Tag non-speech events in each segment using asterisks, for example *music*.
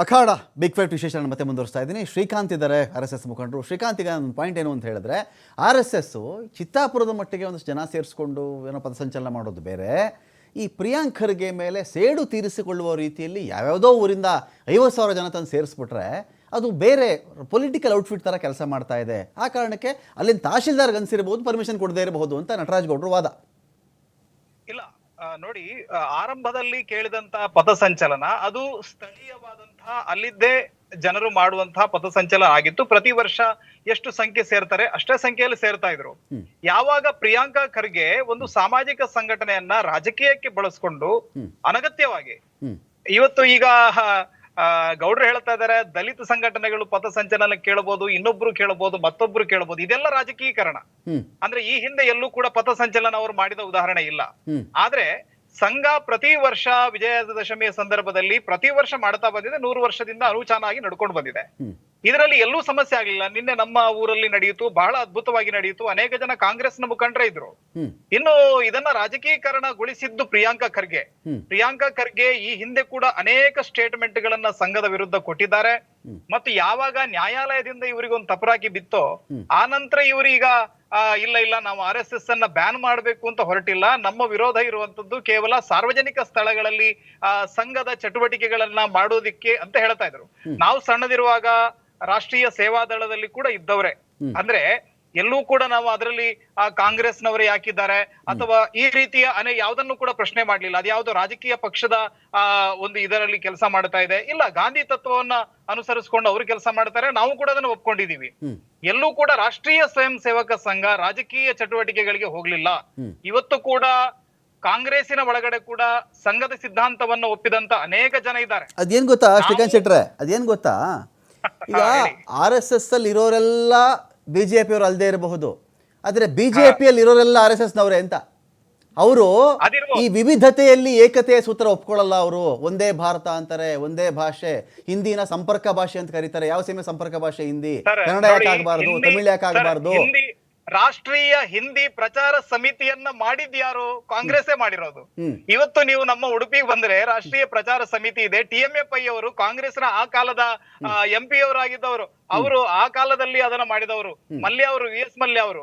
ಅಖಾಡ big fight ವಿಶೇಷ ಮತ್ತೆ ಮುಂದುವರಿಸ್ತಾ ಇದ್ದೀನಿ. ಶ್ರೀಕಾಂತ್ ಇದ್ದಾರೆ ಆರ್ ಎಸ್ ಎಸ್ ಮುಖಂಡರು. ಶ್ರೀಕಾಂತ್ ಈಗ ಒಂದು ಪಾಯಿಂಟ್ ಏನು ಅಂತ ಹೇಳಿದ್ರೆ ಆರ್ ಎಸ್ ಎಸ್ಸು ಚಿತ್ತಾಪುರದ ಮಟ್ಟಿಗೆ ಒಂದಷ್ಟು ಜನ ಸೇರಿಸ್ಕೊಂಡು ಏನೋ ಪಥಸಂಚಲನ ಮಾಡೋದು ಬೇರೆ. ಈ ಪ್ರಿಯಾಂಕ್ ಖರ್ಗೆ ಮೇಲೆ ಸೇಡು ತೀರಿಸಿಕೊಳ್ಳುವ ರೀತಿಯಲ್ಲಿ ಯಾವ್ಯಾವುದೋ ಊರಿಂದ ಐವತ್ತು ಸಾವಿರ ಜನ ತಂದು ಸೇರಿಸ್ಬಿಟ್ರೆ ಅದು ಬೇರೆ ಪೊಲಿಟಿಕಲ್ ಔಟ್ಫಿಟ್ ಥರ ಕೆಲಸ ಮಾಡ್ತಾ ಇದೆ. ಆ ಕಾರಣಕ್ಕೆ ಅಲ್ಲಿನ ತಹಶೀಲ್ದಾರ್ಗೆ ಅನ್ಸಿರ್ಬೋದು ಪರ್ಮಿಷನ್ ಕೊಡದೇ ಇರಬಹುದು ಅಂತ ನಟರಾಜ್ ಗೌಡರು ವಾದ. ಇಲ್ಲ ನೋಡಿ ಆರಂಭದಲ್ಲಿ ಕೇಳಿದಂತ ಪಥಸಂಚಲನ ಅದು ಸ್ಥಳೀಯವಾದಂತಹ ಅಲ್ಲಿದ್ದೇ ಜನರು ಮಾಡುವಂತಹ ಪಥಸಂಚಲನ ಆಗಿತ್ತು. ಪ್ರತಿ ವರ್ಷ ಎಷ್ಟು ಸಂಖ್ಯೆ ಸೇರ್ತಾರೆ? ಅಷ್ಟೇ ಸಂಖ್ಯೆಯಲ್ಲಿ ಸೇರ್ತಾ ಇದ್ರು. ಯಾವಾಗ ಪ್ರಿಯಾಂಕಾ ಖರ್ಗೆ ಒಂದು ಸಾಮಾಜಿಕ ಸಂಘಟನೆಯನ್ನ ರಾಜಕೀಯಕ್ಕೆ ಬಳಸ್ಕೊಂಡು ಅನಗತ್ಯವಾಗಿ ಇವತ್ತು ಈಗ ಗೌಡ್ರು ಹೇಳ್ತಾ ಇದಾರೆ ದಲಿತ ಸಂಘಟನೆಗಳು ಪಥಸಂಚಲನ ಕೇಳಬಹುದು ಇನ್ನೊಬ್ರು ಕೇಳಬಹುದು ಮತ್ತೊಬ್ರು ಕೇಳಬಹುದು ಇದೆಲ್ಲ ರಾಜಕೀಕರಣ ಅಂದ್ರೆ ಈ ಹಿಂದೆ ಎಲ್ಲೂ ಕೂಡ ಪಥಸಂಚಲನ ಅವರು ಮಾಡಿದ ಉದಾಹರಣೆ ಇಲ್ಲ. ಆದ್ರೆ ಸಂಘ ಪ್ರತಿ ವರ್ಷ ವಿಜಯದಶಮಿಯ ಸಂದರ್ಭದಲ್ಲಿ ಪ್ರತಿ ವರ್ಷ ಮಾಡ್ತಾ ಬಂದಿದೆ ನೂರು ವರ್ಷದಿಂದ ಅನುಚಾನಾಗಿ ನಡ್ಕೊಂಡು ಬಂದಿದೆ. ಇದರಲ್ಲಿ ಎಲ್ಲೂ ಸಮಸ್ಯೆ ಆಗಲಿಲ್ಲ. ನಿನ್ನೆ ನಮ್ಮ ಊರಲ್ಲಿ ನಡೆಯಿತು ಬಹಳ ಅದ್ಭುತವಾಗಿ ನಡೆಯಿತು. ಅನೇಕ ಜನ ಕಾಂಗ್ರೆಸ್ನ ಮುಖಂಡರ ಇದ್ರು. ಇನ್ನು ಇದನ್ನ ರಾಜಕೀಕರಣಗೊಳಿಸಿದ್ದು ಪ್ರಿಯಾಂಕಾ ಖರ್ಗೆ. ಪ್ರಿಯಾಂಕಾ ಖರ್ಗೆ ಈ ಹಿಂದೆ ಕೂಡ ಅನೇಕ ಸ್ಟೇಟ್ಮೆಂಟ್ ಗಳನ್ನ ಸಂಘದ ವಿರುದ್ಧ ಕೊಟ್ಟಿದ್ದಾರೆ. ಮತ್ತು ಯಾವಾಗ ನ್ಯಾಯಾಲಯದಿಂದ ಇವರಿಗೊಂದು ತಪರಾಕಿ ಬಿತ್ತೋ. ಆ ನಂತರ ಇವರೀಗ ಇಲ್ಲ ಇಲ್ಲ ನಾವು ಆರ್ ಎಸ್ ಎಸ್ ಅನ್ನ ಬ್ಯಾನ್ ಮಾಡಬೇಕು ಅಂತ ಹೊರಟಿಲ್ಲ. ನಮ್ಮ ವಿರೋಧ ಇರುವಂತದ್ದು ಕೇವಲ ಸಾರ್ವಜನಿಕ ಸ್ಥಳಗಳಲ್ಲಿ ಆ, ಸಂಘದ ಚಟುವಟಿಕೆಗಳನ್ನ ಮಾಡೋದಿಕ್ಕೆ ಅಂತ ಹೇಳ್ತಾ ಇದ್ರು. ನಾವು ಸಣ್ಣದಿರುವಾಗ ರಾಷ್ಟ್ರೀಯ ಸೇವಾ ದಳದಲ್ಲಿ ಕೂಡ ಇದ್ದವ್ರೆ. ಅಂದ್ರೆ ಎಲ್ಲೂ ಕೂಡ ನಾವು ಅದರಲ್ಲಿ ಆ ಕಾಂಗ್ರೆಸ್ನವರೇ ಯಾಕಿದ್ದಾರೆ? ಅಥವಾ ಈ ರೀತಿಯ ಅನೇ ಯಾವ್ದನ್ನು ಕೂಡ ಪ್ರಶ್ನೆ ಮಾಡ್ಲಿಲ್ಲ. ಯಾವುದೋ ರಾಜಕೀಯ ಪಕ್ಷದ ಆ ಒಂದು ಇದರಲ್ಲಿ ಕೆಲಸ ಮಾಡ್ತಾ ಇದೆ. ಇಲ್ಲ ಗಾಂಧಿ ತತ್ವವನ್ನ ಅನುಸರಿಸಿಕೊಂಡು ಅವರು ಕೆಲಸ ಮಾಡ್ತಾರೆ. ನಾವು ಕೂಡ ಅದನ್ನು ಒಪ್ಕೊಂಡಿದೀವಿ. ಎಲ್ಲೂ ಕೂಡ ರಾಷ್ಟ್ರೀಯ ಸ್ವಯಂ ಸೇವಕ ಸಂಘ ರಾಜಕೀಯ ಚಟುವಟಿಕೆಗಳಿಗೆ ಹೋಗ್ಲಿಲ್ಲ. ಇವತ್ತು ಕೂಡ ಕಾಂಗ್ರೆಸ್ಸಿನ ಒಳಗಡೆ ಕೂಡ ಸಂಘದ ಸಿದ್ಧಾಂತವನ್ನು ಒಪ್ಪಿದಂತ ಅನೇಕ ಜನ ಇದ್ದಾರೆ. ಅದೇನ್ ಗೊತ್ತಾ ಶ್ರೀಕಾಂತ್ ಶೆಟ್ರೆ? ಅದೇನ್ ಗೊತ್ತಾ? ಈಗ. *laughs* ಆರ್ ಎಸ್ ಎಸ್ ಅಲ್ಲಿ ಇರೋರೆಲ್ಲ ಬಿ ಜೆ ಪಿಯವರು ಅಲ್ಲದೆ ಇರಬಹುದು. ಆದರೆ ಬಿ ಜೆ ಪಿಯಲ್ಲಿ ಇರೋರೆಲ್ಲ ಆರ್ ಎಸ್ ಎಸ್ನವರೇ ಅಂತ. ಅವರು. ಈ ವಿವಿಧತೆಯಲ್ಲಿ ಏಕತೆಯ ಸೂತ್ರ ಒಪ್ಕೊಳ್ಳಲ್ಲ ಅವರು. ಒಂದೇ ಭಾರತ ಅಂತಾರೆ ಒಂದೇ ಭಾಷೆ. ಹಿಂದಿನ ಸಂಪರ್ಕ ಭಾಷೆ ಅಂತ ಕರೀತಾರೆ. ಯಾವ ಸೀಮೆ ಸಂಪರ್ಕ ಭಾಷೆ? ಹಿಂದಿ. ಕನ್ನಡ ನೋಡಿ, ಯಾಕೆ ಆಗಬಾರ್ದು ತಮಿಳ್ ಯಾಕೆ ಆಗಬಾರದು? ರಾಷ್ಟ್ರೀಯ ಹಿಂದಿ ಪ್ರಚಾರ ಸಮಿತಿಯನ್ನ ಮಾಡಿದ್ ಯಾರು? ಕಾಂಗ್ರೆಸ್ಸೇ ಮಾಡಿರೋದು. ಇವತ್ತು ನೀವು ನಮ್ಮ ಉಡುಪಿಗೆ ಬಂದ್ರೆ ರಾಷ್ಟ್ರೀಯ ಪ್ರಚಾರ ಸಮಿತಿ ಇದೆ. ಟಿ ಎಂ ಎಫ್ ಐ ಅವರು ಕಾಂಗ್ರೆಸ್ನ ಆ ಕಾಲದ ಎಂ ಪಿ ಅವರಾಗಿದ್ದವರು. ಅವರು ಆ ಕಾಲದಲ್ಲಿ ಅದನ್ನ ಮಾಡಿದವರು. ಮಲ್ಯ ಅವರು ವಿ ಎಸ್ ಮಲ್ಯ ಅವರು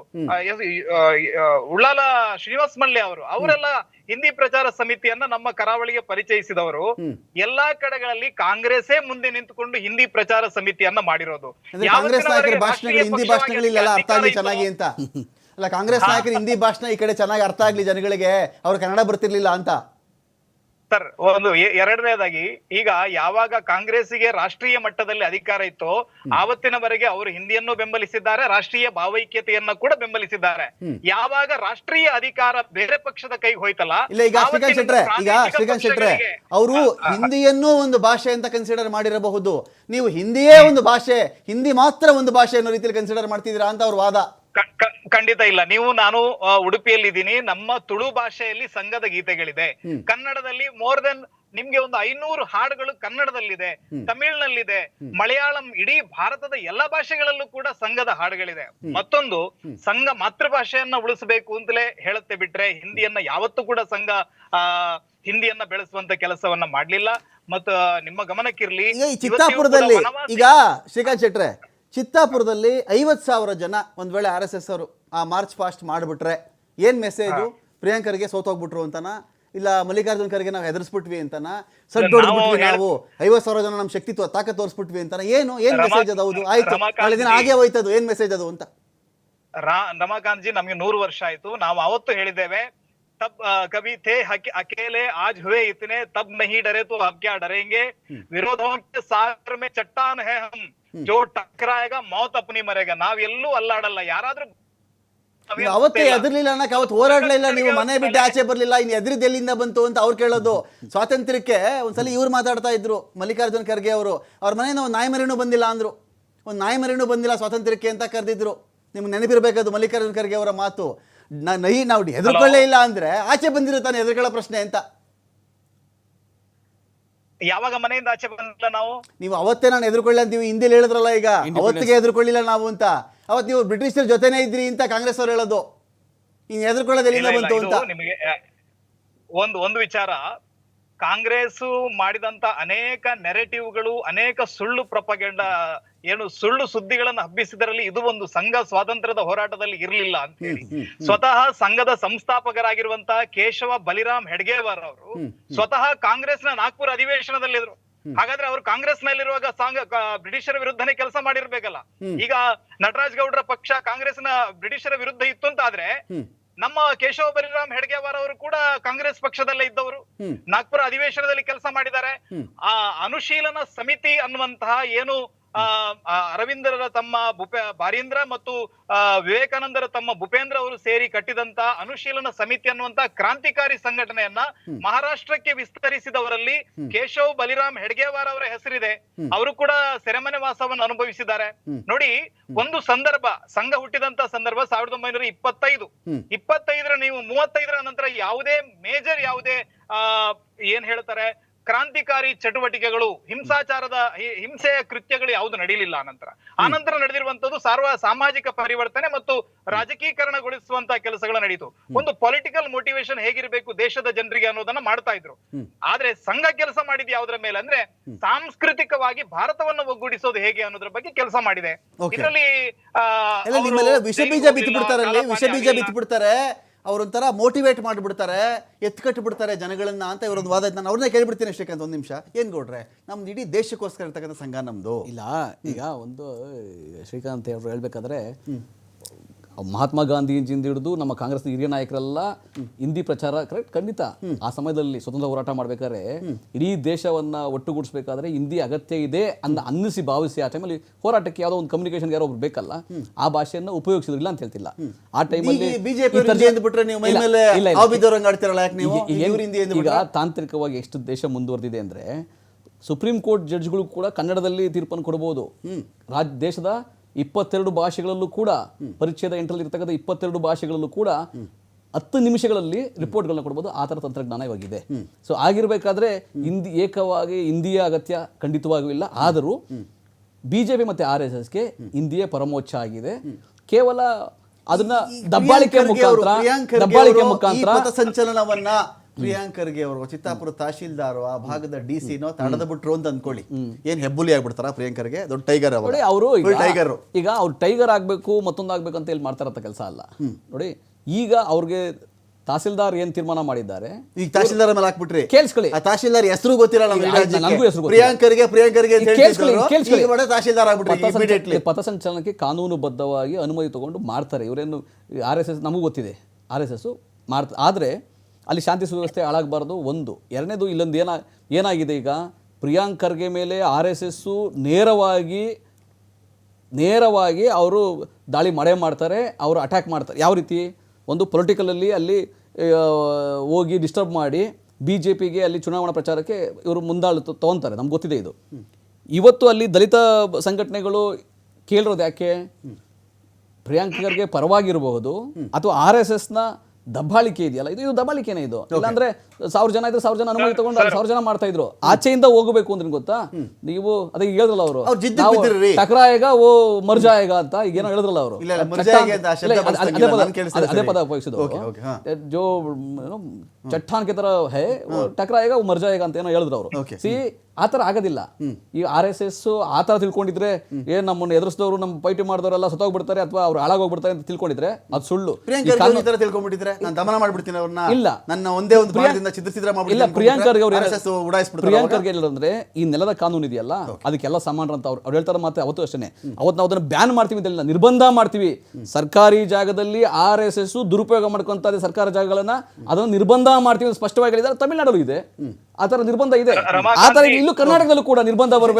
ಉಳ್ಳಾಲ ಶ್ರೀನಿವಾಸ್ ಮಲ್ಯ ಅವರು ಅವರೆಲ್ಲ ಹಿಂದಿ ಪ್ರಚಾರ ಸಮಿತಿಯನ್ನ ನಮ್ಮ ಕರಾವಳಿಗೆ ಪರಿಚಯಿಸಿದವರು. ಎಲ್ಲಾ ಕಡೆಗಳಲ್ಲಿ ಕಾಂಗ್ರೆಸ್ಸೇ ಮುಂದೆ ನಿಂತುಕೊಂಡು ಹಿಂದಿ ಪ್ರಚಾರ ಸಮಿತಿಯನ್ನ ಮಾಡಿರೋದು. ಹಿಂದಿ ಅರ್ಥ ಆಗಲಿ ಚೆನ್ನಾಗಿ ಅಂತ. ಅಲ್ಲ ಕಾಂಗ್ರೆಸ್ ನಾಯಕರು ಹಿಂದಿ ಭಾಷಣ ಈ ಕಡೆ ಚೆನ್ನಾಗಿ ಅರ್ಥ ಆಗ್ಲಿ ಜನಗಳಿಗೆ. ಅವ್ರು ಕನ್ನಡ ಬರ್ತಿರ್ಲಿಲ್ಲ ಅಂತ. ಸರ್ ಒಂದು ಎರಡನೇದಾಗಿ ಈಗ ಯಾವಾಗ ಕಾಂಗ್ರೆಸ್ಗೆ ರಾಷ್ಟ್ರೀಯ ಮಟ್ಟದಲ್ಲಿ ಅಧಿಕಾರ ಇತ್ತೋ ಆವತ್ತಿನವರೆಗೆ ಅವರು ಹಿಂದಿಯನ್ನು ಬೆಂಬಲಿಸಿದ್ದಾರೆ ರಾಷ್ಟ್ರೀಯ ಭಾವೈಕ್ಯತೆಯನ್ನ ಕೂಡ ಬೆಂಬಲಿಸಿದ್ದಾರೆ. ಯಾವಾಗ ರಾಷ್ಟ್ರೀಯ ಅಧಿಕಾರ ಬೇರೆ ಪಕ್ಷದ ಕೈಗೆ ಹೋಯ್ತಲ್ಲ ಇಲ್ಲ ಈಗ ಶ್ರೀಕಾಂತ್ ಶೆಟ್ರೆ ಈಗ ಶ್ರೀಕಾಂತ್ ಶೆಟ್ರೆ ಅವರು ಹಿಂದಿಯನ್ನು ಒಂದು ಭಾಷೆ ಅಂತ ಕನ್ಸಿಡರ್ ಮಾಡಿರಬಹುದು. ನೀವು ಹಿಂದಿಯೇ ಒಂದು ಭಾಷೆ ಹಿಂದಿ ಮಾತ್ರ ಒಂದು ಭಾಷೆ ಅನ್ನೋ ರೀತಿಯಲ್ಲಿ ಕನ್ಸಿಡರ್ ಮಾಡ್ತಿದ್ದೀರಾ ಅಂತ ಅವ್ರ ವಾದ. ಖಂಡಿತ ಇಲ್ಲ. ನೀವು ನಾನು ಉಡುಪಿಯಲ್ಲಿ ಇದ್ದೀನಿ ನಮ್ಮ ತುಳು ಭಾಷೆಯಲ್ಲಿ ಸಂಘದ ಗೀತೆಗಳಿದೆ. ಕನ್ನಡದಲ್ಲಿ ಮೋರ್ ದೆನ್ ನಿಮ್ಗೆ ಒಂದು ಐನೂರು ಹಾಡುಗಳು ಕನ್ನಡದಲ್ಲಿದೆ ತಮಿಳ್ನಲ್ಲಿದೆ ಮಲಯಾಳಂ ಇಡೀ ಭಾರತದ ಎಲ್ಲ ಭಾಷೆಗಳಲ್ಲೂ ಕೂಡ ಸಂಘದ ಹಾಡುಗಳಿದೆ. ಮತ್ತೊಂದು ಸಂಘ ಮಾತೃಭಾಷೆಯನ್ನ ಉಳಿಸಬೇಕು ಅಂತಲೇ ಹೇಳುತ್ತೆ ಬಿಟ್ರೆ ಹಿಂದಿಯನ್ನ ಯಾವತ್ತೂ ಕೂಡ ಸಂಘ ಆ ಹಿಂದಿಯನ್ನ ಬೆಳೆಸುವಂತ ಕೆಲಸವನ್ನ ಮಾಡ್ಲಿಲ್ಲ. ಮತ್ತ ನಿಮ್ಮ ಗಮನಕ್ಕಿರ್ಲಿ. ಈಗ ಶ್ರೀಕಾಂತ್ ಶೆಟ್ರೆ ಚಿತ್ತಾಪುರದಲ್ಲಿ ಐವತ್ತು ಸಾವಿರ ಜನ ಒಂದು ವೇಳೆ ಆರ್ ಎಸ್ ಎಸ್ ಅವರು ಆ ಮಾರ್ಚ್ ಫಾಸ್ಟ್ ಮಾಡಿಬಿಟ್ರೆ ಏನು ಮೆಸೇಜು ಪ್ರಿಯಾಂಕರ್ಗೆ ಸೋತೋಗ್ಬಿಟ್ರು ಅಂತನಾ? ಇಲ್ಲ ಮಲ್ಲಿಕಾರ್ಜುನ್ ಖರ್ಗೆ ನಾವು ಹೆದರ್ಸ್ಬಿಟ್ವಿ ಅಂತನಾ? ಸಡ್ ಹೊಡ್ಬಿಟ್ವಿ ನಾವು ಐವತ್ತು ಸಾವಿರ ಜನ ನಮ್ಮ ಶಕ್ತಿತ್ವ ತಾಕ ತೋರಿಸ್ಬಿಟ್ವಿ ಅಂತಾನ? ಏನು? ಏನ್ ಮೆಸೇಜ್ ಅದು? ಹೌದು ಆಯ್ತು. ನಾಳೆ ದಿನ ಹಾಗೆ ಹೋಯ್ತದು. ಏನ್ ಮೆಸೇಜ್ ಅದು ಅಂತ? ರಾ ಜಿ ನಮ್ಗೆ ನೂರು ವರ್ಷ ಆಯ್ತು. ನಾವು ಅವತ್ತು ಹೇಳಿದ್ದೇವೆ तब ಕವಿ थे अकेले आज हुए इतने तब नहीं डरे तो हम क्या ಡರೆಂಗೆ विरोधों के सागर में चट्टान है हम ಜೋ ಟಕ್ರಾಯಗ ಮೌತ್ ಅಪ್ನಿ ಮರೆಗ ನಾವೆಲ್ಲೂ ಅಲ್ಲಾಡಲ್ಲ ಯಾರಾದ್ರೂ ನೀವು ಎದುರ್ಲಿಲ್ಲ ಅನ್ನಕ್ಕೆ ಅವತ್ತು ಹೋರಾಡಲಿಲ್ಲ ನೀವು ಮನೆ ಬಿಟ್ಟು ಆಚೆ ಬರಲಿಲ್ಲ ಇನ್ನು ಎದುರಿದ ಎಲ್ಲಿಂದ ಬಂತು ಅಂತ ಅವ್ರು ಕೇಳೋದು. ಸ್ವಾತಂತ್ರ್ಯಕ್ಕೆ ಒಂದ್ಸಲ ಇವ್ರು ಮಾತಾಡ್ತಾ ಇದ್ರು ಮಲ್ಲಿಕಾರ್ಜುನ್ ಖರ್ಗೆ ಅವರು. ಅವ್ರ ಮನೆಯಿಂದ ಒಂದು ನಾಯಿಮರಿನೂ ಬಂದಿಲ್ಲ ಅಂದ್ರು. ಒಂದು ನಾಯಿಮರಿನೂ ಬಂದಿಲ್ಲ ಸ್ವಾತಂತ್ರ್ಯಕ್ಕೆ ಅಂತ ಕರೆದಿದ್ರು. ನಿಮ್ಗೆ ನೆನಪಿರಬೇಕದು ಮಲ್ಲಿಕಾರ್ಜುನ್ ಖರ್ಗೆ ಅವರ ಮಾತು. ನೈ ನಾವು ಹೆದರ್ಕೊಳ್ಳೇ ಇಲ್ಲ ಅಂದ್ರೆ ಆಚೆ ಬಂದಿರೋ ತಾನೆ ಹೆದರ್ಕೊಳ್ಳೋ ಪ್ರಶ್ನೆ ಅಂತ. ಯಾವಾಗ ಮನೆಯಿಂದ ಆಚೆ ಬಂದಿಲ್ಲ ನಾವು? ನೀವು ಅವತ್ತೇ ನಾನು ಎದುರುಕೊಳ್ಳಿ ಅಂತ ನೀವು ಹಿಂದೆ ಹೇಳಿದ್ರಲ್ಲ ಈಗ. ಅವತ್ತಿಗೆ ಎದುರುಕೊಳ್ಳಿಲ್ಲ ನಾವು ಅಂತ. ಅವತ್ತು ನೀವು ಬ್ರಿಟಿಷರ ಜೊತೆನೇ ಇದ್ರಿ ಅಂತ ಕಾಂಗ್ರೆಸ್ ಅವ್ರು ಹೇಳೋದು. ಇನ್ನು ಎದುರ್ಕೊಳ್ಳೋದು ಎಲ್ಲಿಂದ ಇಲ್ಲ, ಇಲ್ಲ, ಬಂತು ಅಂತ. ನಿಮಗೆ ಒಂದು ಒಂದು ವಿಚಾರ. ಕಾಂಗ್ರೆಸ್ ಮಾಡಿದಂತ ಅನೇಕ ನೆರೆಟಿವ್ಗಳು ಅನೇಕ ಸುಳ್ಳು ಪ್ರಪಗೆಂಡ ಏನು ಸುಳ್ಳು ಸುದ್ದಿಗಳನ್ನ ಹಬ್ಬಿಸಿದರಲ್ಲಿ ಇದು ಒಂದು ಸಂಘ ಸ್ವಾತಂತ್ರ್ಯದ ಹೋರಾಟದಲ್ಲಿ ಇರಲಿಲ್ಲ ಅಂತ ಹೇಳಿ ಸ್ವತಃ ಸಂಘದ ಸಂಸ್ಥಾಪಕರಾಗಿರುವಂತಹ ಕೇಶವ ಬಲಿರಾಮ್ ಹೆಡ್ಗೇವಾರ್ ಅವರು ಸ್ವತಃ ಕಾಂಗ್ರೆಸ್ನ ನಾಗ್ಪುರ ಅಧಿವೇಶನದಲ್ಲಿದ್ರು ಹಾಗಾದ್ರೆ ಅವರು ಕಾಂಗ್ರೆಸ್ ನಲ್ಲಿರುವಾಗ ಸಂಘ ಬ್ರಿಟಿಷರ ವಿರುದ್ಧನೇ ಕೆಲಸ ಮಾಡಿರ್ಬೇಕಲ್ಲ. ಈಗ ನಟರಾಜ್ ಗೌಡ್ರ ಪಕ್ಷ ಕಾಂಗ್ರೆಸ್ನ ಬ್ರಿಟಿಷರ ವಿರುದ್ಧ ಇತ್ತು ಅಂತ ಆದ್ರೆ ನಮ್ಮ ಕೇಶವ ಬಲಿರಾಮ್ ಹೆಡ್ಗೇವಾರ್ ಅವರು ಕೂಡ ಕಾಂಗ್ರೆಸ್ ಪಕ್ಷದಲ್ಲೇ ಇದ್ದವರು. ನಾಗ್ಪುರ ಅಧಿವೇಶನದಲ್ಲಿ ಕೆಲಸ ಮಾಡಿದ್ದಾರೆ. ಆ ಅನುಶೀಲನ ಸಮಿತಿ ಅನ್ನುವಂತಹ ಏನು ಅರವಿಂದರ ತಮ್ಮ ಭೂಪೆ ಭಾರೀಂದ್ರ ಮತ್ತು ವಿವೇಕಾನಂದರ ತಮ್ಮ ಭೂಪೇಂದ್ರ ಅವರು ಸೇರಿ ಕಟ್ಟಿದಂತ ಅನುಶೀಲನ ಸಮಿತಿ ಅನ್ನುವಂತ ಕ್ರಾಂತಿಕಾರಿ ಸಂಘಟನೆಯನ್ನ ಮಹಾರಾಷ್ಟ್ರಕ್ಕೆ ವಿಸ್ತರಿಸಿದವರಲ್ಲಿ ಕೇಶವ್ ಬಲಿರಾಮ್ ಹೆಡ್ಗೇವಾರ್ ಅವರ ಹೆಸರಿದೆ. ಅವರು ಕೂಡ ಸೆರೆಮನೆ ವಾಸವನ್ನು ಅನುಭವಿಸಿದ್ದಾರೆ. ನೋಡಿ ಒಂದು ಸಂದರ್ಭ ಸಂಘ ಹುಟ್ಟಿದಂತ ಸಂದರ್ಭ ಸಾವಿರದ ಒಂಬೈನೂರ ಇಪ್ಪತ್ತೈದು. ಇಪ್ಪತ್ತೈದರ ನೀವು ಮೂವತ್ತೈದರ ನಂತರ ಯಾವುದೇ ಮೇಜರ್ ಯಾವುದೇ ಏನ್ ಹೇಳ್ತಾರೆ ಕ್ರಾಂತಿಕಾರಿ ಚಟುವಟಿಕೆಗಳು ಹಿಂಸಾಚಾರದ ಹಿಂಸೆಯ ಕೃತ್ಯಗಳು ಯಾವುದು ನಡೆಯಲಿಲ್ಲ ಆನಂತರ ಆನಂತರ ನಡೆದಿರುವಂತದ್ದು ಸಾರ್ವ ಸಾಮಾಜಿಕ ಪರಿವರ್ತನೆ ಮತ್ತು ರಾಜಕೀಕರಣಗೊಳಿಸುವಂತ ಕೆಲಸಗಳು ನಡೀತು. ಒಂದು ಪೊಲಿಟಿಕಲ್ ಮೋಟಿವೇಶನ್ ಹೇಗಿರಬೇಕು ದೇಶದ ಜನರಿಗೆ ಅನ್ನೋದನ್ನ ಮಾಡ್ತಾ ಇದ್ರು. ಆದ್ರೆ ಸಂಘ ಕೆಲಸ ಮಾಡಿದ್ ಯಾವ್ದ್ರ ಮೇಲೆ ಅಂದ್ರೆ ಸಾಂಸ್ಕೃತಿಕವಾಗಿ ಭಾರತವನ್ನು ಒಗ್ಗೂಡಿಸೋದು ಹೇಗೆ ಅನ್ನೋದ್ರ ಬಗ್ಗೆ ಕೆಲಸ ಮಾಡಿದೆ. ಇದರಲ್ಲಿ ಆ, ಎಲ್ಲ ಅವರು ವಿಷ ಬೀಜ ಬಿತ್ತು ಹೋಗಿಲ್ಲ, ವಿಷ ಕಾಲಪಾನಿ ಬೀಜ ಬಿತ್ತು ಬಿಡ್ತಾರೆ ಅವ್ರೊಂಥರ ಮೋಟಿವೇಟ್ ಮಾಡಿಬಿಡ್ತಾರೆ ಎತ್ಕಟ್ಟು ಬಿಡ್ತಾರೆ ಜನಗಳನ್ನ ಅಂತ ಇವರೊಂದು ವಾದ ನಾನು ಅವ್ರನ್ನೇ ಕೇಳಿಬಿಡ್ತೀನಿ ಶ್ರೀಕಾಂತ್ ಒಂದು ನಿಮಿಷ. ಏನು ಗೌಡ್ರೆ ನಮ್ದು ಇಡೀ ದೇಶಕ್ಕೋಸ್ಕರ ಇರ್ತಕ್ಕಂಥ ಸಂಘ ನಮ್ದು. ಇಲ್ಲ ಈಗ ಒಂದು ಶ್ರೀಕಾಂತ್ ಅವರು ಹೇಳ್ಬೇಕಾದ್ರೆ ಮಹಾತ್ಮ ಗಾಂಧೀಜಿಂದ ಹಿಡಿದು ನಮ್ಮ ಕಾಂಗ್ರೆಸ್ ಹಿರಿಯ ನಾಯಕರೆಲ್ಲ ಹಿಂದಿ ಪ್ರಚಾರ ಕರೆಕ್ಟ್ ಖಂಡಿತ. ಆ ಸಮಯದಲ್ಲಿ ಸ್ವತಂತ್ರ ಹೋರಾಟ ಮಾಡ್ಬೇಕಾದ್ರೆ ಇಡೀ ದೇಶವನ್ನ ಒಟ್ಟುಗೂಡಿಸಬೇಕಾದ್ರೆ ಹಿಂದಿ ಅಗತ್ಯ ಇದೆ ಅಂತ ಅನ್ನಿಸಿ ಭಾವಿಸಿ ಆ ಟೈಮಲ್ಲಿ ಹೋರಾಟಕ್ಕೆ ಯಾವುದೋ ಒಂದು ಕಮ್ಯುನಿಕೇಶನ್ ಯಾರೋ ಒಬ್ರು ಬೇಕಲ್ಲ ಆ ಭಾಷೆಯನ್ನ ಉಪಯೋಗಿಸಿದ್ರಿಲ್ಲ ಅಂತ ಹೇಳ್ತಿಲ್ಲ. ಆ ಟೈಮಲ್ಲಿ ಈಗ ತಾಂತ್ರಿಕವಾಗಿ ಎಷ್ಟು ದೇಶ ಮುಂದುವರೆದಿದೆ ಅಂದ್ರೆ ಸುಪ್ರೀಂ ಕೋರ್ಟ್ ಜಡ್ಜ್ಗಳು ಕೂಡ ಕನ್ನಡದಲ್ಲಿ ತೀರ್ಪನ್ನು ಕೊಡಬಹುದು ರಾಜ್ಯ ದೇಶದ ಇಪ್ಪತ್ತೆರಡು ಭಾಷೆಗಳಲ್ಲೂ ಕೂಡ ಪರಿಚಯದ ಎಂಟರಲ್ಲಿ ಇರ್ತಕ್ಕಂಥ ಇಪ್ಪತ್ತೆರಡು ಭಾಷೆಗಳಲ್ಲೂ ಕೂಡ ಹತ್ತು ನಿಮಿಷಗಳಲ್ಲಿ ರಿಪೋರ್ಟ್ಗಳನ್ನ ಕೊಡ್ಬೋದು. ಆ ಥರ ತಂತ್ರಜ್ಞಾನ ಇವಾಗಿದೆ. ಸೊ ಆಗಿರ್ಬೇಕಾದ್ರೆ ಹಿಂದಿ ಏಕವಾಗಿ ಹಿಂದಿಯ ಅಗತ್ಯ ಖಂಡಿತವಾಗೂ ಇಲ್ಲ. ಆದರೂ ಬಿಜೆಪಿ ಮತ್ತೆ ಆರ್ ಎಸ್ ಎಸ್ಗೆ ಹಿಂದಿಯೇ ಪರಮೋಚ್ಚ ಆಗಿದೆ. ಕೇವಲ ಅದನ್ನ ದಬ್ಬಾಳಿಕೆ ಮುಖಾಂತರ ದಬ್ಬಾಳಿಕೆ ಮುಖಾಂತರ ಸಂಚಲನವನ್ನ ಪ್ರಿಯಾಂಕ್ ಖರ್ಗೆ ಅವರು ಚಿತ್ತಾಪುರ ತಹಶೀಲ್ದಾರ್ ಆ ಭಾಗದ ಡಿ ಸಿನೋ ತಡೆದ ಬಿಟ್ರು ಅಂತ ಅನ್ಕೊಳ್ಳಿ. ಏನ್ ಹೆಬ್ಬುಲಿ ಆಗ್ಬಿಡ್ತಾರ ಪ್ರಿಯಾಂಕ್ ಖರ್ಗೆ ದೊಡ್ಡ ಟೈಗರ್ ನೋಡಿ ಅವರು ಟೈಗರ್. ಈಗ ಅವ್ರು ಟೈಗರ್ ಆಗ್ಬೇಕು ಮತ್ತೊಂದು ಆಗ್ಬೇಕು ಅಂತ ಹೇಳಿ ಮಾಡ್ತಾರಂತ ಕೆಲಸ ಅಲ್ಲ. ನೋಡಿ ಈಗ ಅವ್ರಿಗೆ ತಹಸೀಲ್ದಾರ್ ಏನ್ ತೀರ್ಮಾನ ಮಾಡಿದ್ದಾರೆ? ಈಗ ತಹಶೀಲ್ದಾರ್ ಮೇಲೆ ಹಾಕ್ಬಿಟ್ರಿ. ಕೇಳಿಸ್ಕೊಳ್ಳಿ. ಆ ತಹಶೀಲ್ದಾರ್ ಹೆಸರು ಗೊತ್ತಿರಲ್ಲ ಪ್ರಿಯಾಂಕರ್ಗೆ. ನನಗೂ ಹೆಸರು ಗೊತ್ತಿಲ್ಲ. ಪ್ರಿಯಾಂಕರಿಗೆ ತಹಸೀಲ್ದಾರ್ ಆಗ್ಬಿಟ್ರಿ ಪಥಸಂಚಲನಕ್ಕೆ ಕಾನೂನುಬದ್ಧವಾಗಿ ಅನುಮತಿ ತಗೊಂಡು ಮಾಡ್ತಾರೆ. ಇವರೇನು ಆರ್ ಎಸ್ ಎಸ್ ನಮಗೂ ಗೊತ್ತಿದೆ. ಆರ್ ಎಸ್ ಎಸ್ ಮಾಡ್ತಾ ಆದರೆ ಅಲ್ಲಿ ಶಾಂತಿ ಸುವ್ಯವಸ್ಥೆ ಹಾಳಾಗಬಾರ್ದು. ಒಂದು ಎರಡನೇದು ಇಲ್ಲೊಂದು ಏನ ಏನಾಗಿದೆ ಈಗ? ಪ್ರಿಯಾಂಕರ್ಗೆ ಮೇಲೆ ಆರ್ ಎಸ್ ಎಸ್ಸು ನೇರವಾಗಿ ನೇರವಾಗಿ ಅವರು ದಾಳಿ ಮಡೆ ಮಾಡ್ತಾರೆ ಅವರು ಅಟ್ಯಾಕ್ ಮಾಡ್ತಾರೆ. ಯಾವ ರೀತಿ? ಒಂದು ಪೊಲಿಟಿಕಲಲ್ಲಿ ಅಲ್ಲಿ ಹೋಗಿ ಡಿಸ್ಟರ್ಬ್ ಮಾಡಿ ಬಿ ಜೆ ಪಿಗೆ ಅಲ್ಲಿ ಚುನಾವಣಾ ಪ್ರಚಾರಕ್ಕೆ ಇವರು ಮುಂದಾಳು ತೊಗೊತಾರೆ. ತಗೊಂತಾರೆ ನಮ್ಗೆ ಗೊತ್ತಿದೆ ಇದು. ಇವತ್ತು ಅಲ್ಲಿ ದಲಿತ ಸಂಘಟನೆಗಳು ಕೇಳಿರೋದು ಯಾಕೆ? ಪ್ರಿಯಾಂಕರ್ಗೆ ಪರವಾಗಿರಬಹುದು ಅಥವಾ ಆರ್ ಎಸ್ ಎಸ್ನ ದಬ್ಬಾಳಿಕೆ ಇದೆಯಲ್ಲ? ಇದು ಇದು ದಬ್ಬಾಳಿಕೆನೇ ಇದು. ಇಲ್ಲಾಂದ್ರೆ ಸಾವಿರ ಜನ ಇದ್ರೆ ಸಾವಿರ ಜನ ಅನುಮತಿ ತಗೊಂಡು ಸಾವಿರ ಜನ ಮಾಡ್ತಾ ಇದ್ರು. ಆಚೆಯಿಂದ ಹೋಗಬೇಕು ಅಂದ್ರೆ ಗೊತ್ತಾ? ನೀವು ಅದಕ್ಕೆ ಹೇಳಿದ್ರಲ್ಲ ಅವರು. ಟಕರಾಯಗ ಓ ಮರ್ಜಾಯಗ ಅಂತ ಈಗ ಏನೋ ಹೇಳಿದ್ರಲ್ಲ ಅವರು. ಇಲ್ಲ, ಇಲ್ಲ, ಅಂತ ಶಬ್ದ ಅದೇ ಪದ ನಾನು ಕೇಳಿಸ್ತಾ ಅದೇ ಪದ ಸರಿ. ಉಪಯೋಗಿಸಿದ್ರು. ಜೋ ಚಟ್ಟಾನ್ಕೆ ಚಟ್ಟಾನ್ ಕೆ ತರ ಹೇ ಟಕರಾಯಗ ಓ ಮರ್ಜಾಯಗ ಅಂತ ಏನೋ ಹೇಳಿದ್ರು ಅವರು. ಸಿ ಆ ಥರ ಆಗೋದಿಲ್ಲ. ಈ ಆರ್ ಎಸ್ ಎಸ್ ಆ ಥರ ತಿಳ್ಕೊಂಡಿದ್ರೆ ಏನ್ ನಮ್ಮನ್ನು ಎದುರಿಸಿದವರು ನಮ್ಮ ಪೈಟಿ ಮಾಡಿದವರೆಲ್ಲ ಸತ್ತೋಗ್ಬಿಡ್ತಾರೆ ಅಥವಾ ಅವ್ರು ಹಾಳಾಗೋಗ್ಬಿಡ್ತಾರೆ ಅಂತ ತಿಳ್ಕೊಂಡಿದ್ರೆ ಅದು ಸುಳ್ಳು. ತಿಳ್ಕೊಂಡ್ಬಿಟ್ಟಿದ್ರೆ ನಾನು ದಮನ ಮಾಡ್ಬಿಡ್ತೀನಿ ಅವ್ರನ್ನ. ಇಲ್ಲ. ನನ್ನ ಒಂದೇ ಒಂದು ಇಲ್ಲ ಪ್ರಿಯಾಂಕ್ ಖರ್ಗೆ ಅವರು ಪ್ರಿಯಾಂಕ್ ಖರ್ಗೆ ಹೇಳಿದ್ರೆ ಈ ನೆಲದ ಕಾನೂನು ಇದೆಯಲ್ಲ ಅದಕ್ಕೆಲ್ಲ ಸಮಾನ ಅಂತ ಅವ್ರು ಅವ್ರು ಹೇಳ್ತಾರೆ ಮಾತ್ರ ಅವತ್ತು ಅಷ್ಟೇ ಅವತ್ತು ನಾವು ಅದನ್ನ ಬ್ಯಾನ್ ಮಾಡ್ತೀವಿ ಅಂತ ನಿರ್ಬಂಧ ಮಾಡ್ತೀವಿ. ಸರ್ಕಾರಿ ಜಾಗದಲ್ಲಿ ಆರ್ ಎಸ್ ಎಸ್ ದುರುಪಯೋಗ ಮಾಡ್ಕೊಂತ ಸರ್ಕಾರ ಸರ್ಕಾರಿ ಜಾಗಗಳನ್ನ ಅದನ್ನು ನಿರ್ಬಂಧ ಮಾಡ್ತೀವಿ ಸ್ಪಷ್ಟವಾಗಿ ಹೇಳಿದ್ದಾರೆ ತಮಿಳ್ನಾಡಲ್ಲೂ ಇದೆ. ಆ ತರ ನಿರ್ಬಂಧ ಇದೆ. ಆತರ ತರ ಇಲ್ಲೂ ಕರ್ನಾಟಕದಲ್ಲೂ ಕೂಡ ನಿರ್ಬಂಧ ಬರಬೇಕು.